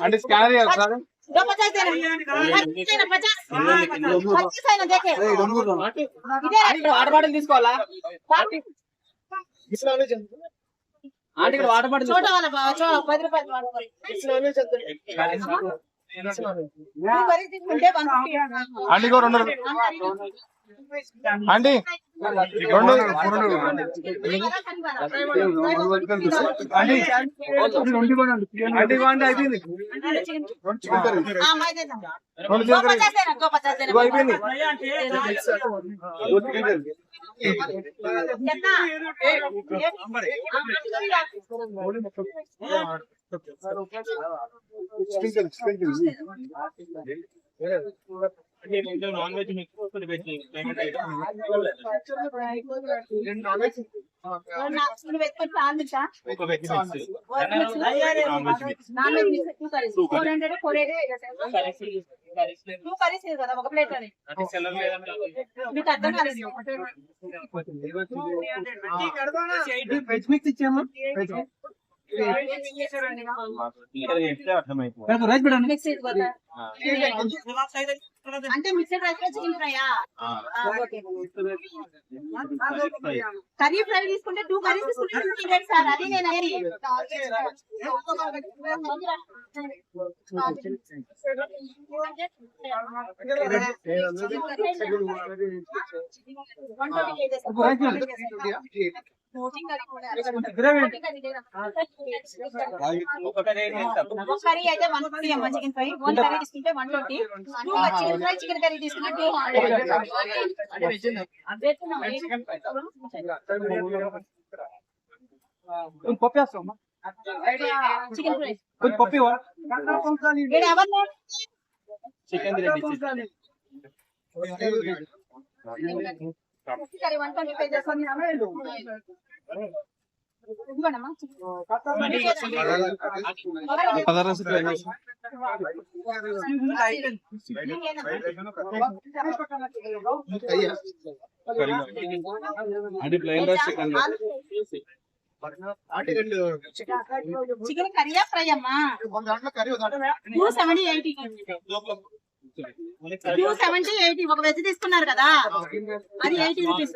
అంటే స్కాన్ చేయాలి water bottle తీసుకోవాలా? వాటర్ బాటిల్ పది రూపాయలు అండి రెండు అండి రెండు అండి అండి అండి అయిపోయింది రెండు అయిపోయింది చెప్తా non veg mix veg payment non veg పై చాలు మిక్సా ఒక veg mix non veg mix two curries four hundred four two curries కదా ఒక ప్లేట్ అని అంటే సెల్లర్ లేదంటే మీకు అర్థం కాలేదు వెజ్ మిక్స్ ఇచ్చామా ఇక్కడ చెప్తే అర్థమైపోతుంది రైస్ పెట్టండి మిక్స్ ఇవ్వదా అంటే మిక్సర్ రైస్ లో చికెన్ ఫ్రైయా కర్రీ ఫ్రై తీసుకుంటే టూ కర్రీస్ తీసుకుంటే టూ హండ్రెడ్ సార్ అది నేను అనేది ఒకటే రేట్ ఎంత ఒక కర్రీ అయితే వన్ ఫిఫ్టీ అమ్మ చికెన్ ఫ్రై వన్ కర్రీ తీసుకుంటే one twenty two chicken fry chicken curry తీసుకుంటే టూ పప్పు వేస్తామా చికెన్ ఫ్రై కొంచెం పప్పు ఇవ్వ ఇక్కడ ఎవరు chicken red curry one twenty five చేసుకొని ఇవ్వడమ్మా అంటే plain rice chicken chicken కర్రీయా fry అమ్మా? Two seventy eighty two seventy eighty ఒక వెజ్ తీసుకున్నారు కదా. అది ఎయిటీ రూపీస్